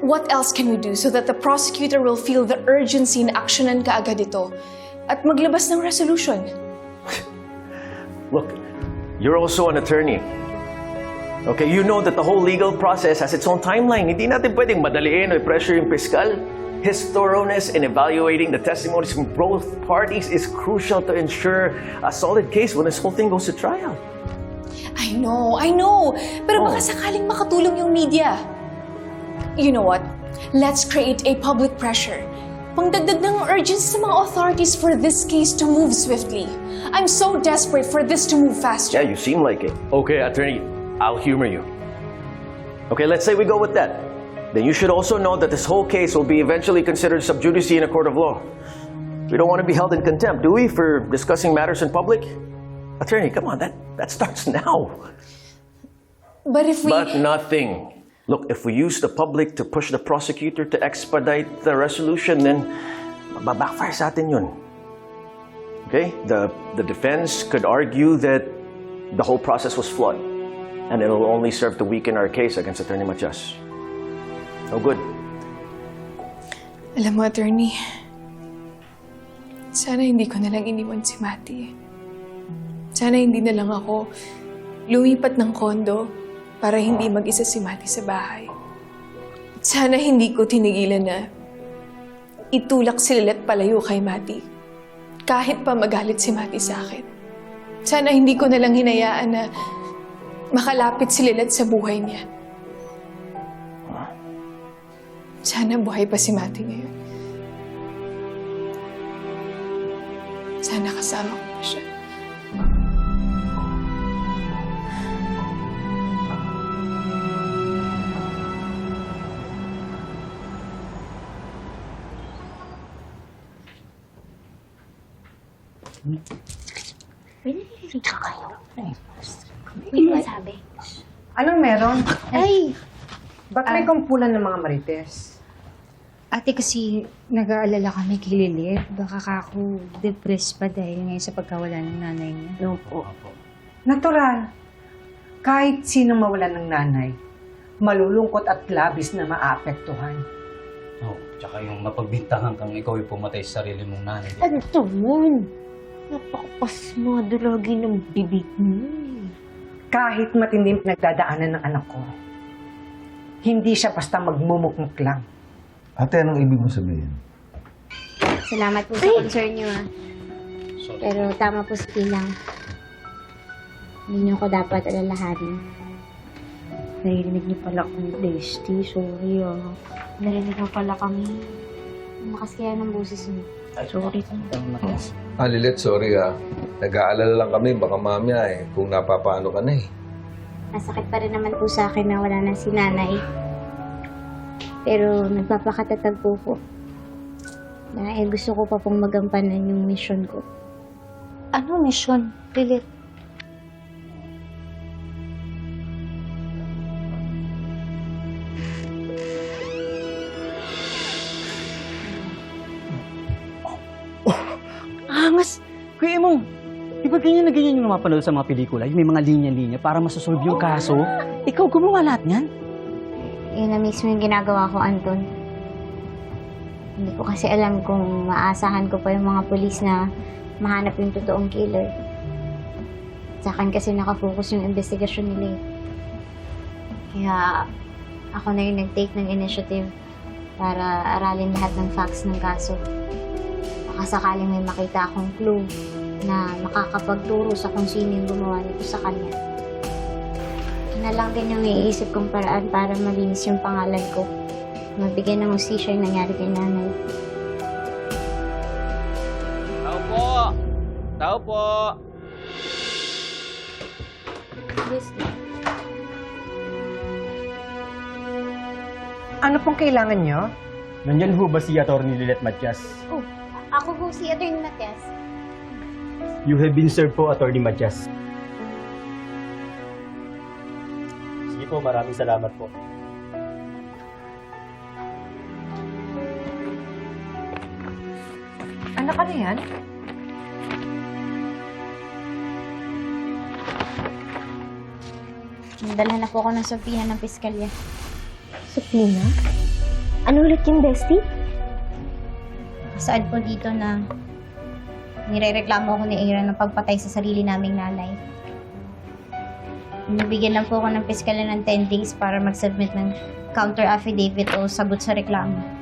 What else can we do so that the prosecutor will feel the urgency na aksyonan kaagad ito at maglabas ng resolution? Look, you're also an attorney. Okay, you know that the whole legal process has its own timeline. Hindi natin pwedeng madaliin o pressure yung piskal. His thoroughness in evaluating the testimonies from both parties is crucial to ensure a solid case when this whole thing goes to trial. I know, I know. Pero baka Oh. sakaling makatulong yung media. You know what? Let's create a public pressure. Pangdagdag ng urgency sa mga authorities for this case to move swiftly. I'm so desperate for this to move faster. Yeah, you seem like it. Okay, attorney, I'll humor you. Okay, let's say we go with that. Then you should also know that this whole case will be eventually considered sub judice in a court of law. We don't want to be held in contempt, do we, for discussing matters in public? Attorney, come on, that, that starts now. But if we... But nothing. Look, if we use the public to push the prosecutor to expedite the resolution, then backfire sa atin yun. Okay? The, the defense could argue that the whole process was flawed, and it'll only serve to weaken our case against Attorney Matias. No good. Alam mo, attorney, sana hindi ko na lang iniwan si Mati. Sana hindi na lang ako lumipat ng kondo para hindi mag-isa si Mati sa bahay. Sana hindi ko tinigilan na itulak si Lilet palayo kay Mati. Kahit pa magalit si Mati sa akin. Sana hindi ko na lang hinayaan na makalapit si Lilet sa buhay niya. Sana buhay pa si Mati ngayon. Sana kasama ko May nalilito kayo. Ano sabi? Anong meron? Ay, Ba't may kumpulan ng mga marites? ate kasi nag-aalala kami kay Lilith. Baka kako depressed pa dahil ngayon sa pagkawala ng nanay niya. No po. Natural. Kahit sino mawalan ng nanay, malulungkot at labis na maapektuhan. Oh, tsaka yung mapagbintangan kang ikaw yung pumatay sa sarili mong nanay. Ano to yun? Napakapasmado lagi ng bibig mo. Kahit matinding pinagdadaanan ng anak ko, hindi siya basta magmumukmuk lang. Ate, anong ibig mo sabihin? Salamat po sa concern niyo ah. Pero tama po si Pilang. Hindi niyo ko dapat alalahanin. Narinig niyo pala kami, Bestie. Sorry ah. Narinig mo pala kami. Lumakas kaya ng boses niyo. Sorry. Ah, Lilet, sorry ah. Nag-aalala lang kami, baka mamaya eh, kung napapaano ka na eh. Masakit pa rin naman po sa akin na wala na si nanay. Pero nagpapakatatag po ko. Dahil gusto ko pa pong magampanan yung mission ko. Ano mission? Lilith? Di ba ganyan na ganyan yung mapanood sa mga pelikula? Yung may mga linya-linya para masasolve yung kaso? Ikaw gumawa lahat niyan? Yun na mismo yung ginagawa ko, Anton. Hindi ko kasi alam kung maasahan ko pa yung mga polis na mahanap yung totoong killer. Sa akin kasi nakafocus yung investigasyon nila eh. Kaya ako na yung nag-take ng initiative para aralin lahat ng facts ng kaso. Baka sakaling may makita akong clue na makakapagturo sa kung sino yung gumawa nito sa kanya. Yun na lang din yung iisip kong paraan para malinis yung pangalan ko. Mabigyan ng usisya yung nangyari kay nanay. Tao po! Tao po! Yes, Ano pong kailangan nyo? Nandyan ho ba si Atty. Lilet Matias? Oh, ako po si Atty. Matias. You have been served po, Atty. Matias. Sige po, maraming salamat po. Anak, ano yan? Nadala na po ako ng Sofia ng piskalya. Sabrina? Ano ulit yung bestie? Saan po dito na nirereklamo ako ni Aaron ng pagpatay sa sarili naming nanay. Nabigyan lang po ako ng piskala ng 10 days para mag-submit ng counter affidavit o sagot sa reklamo.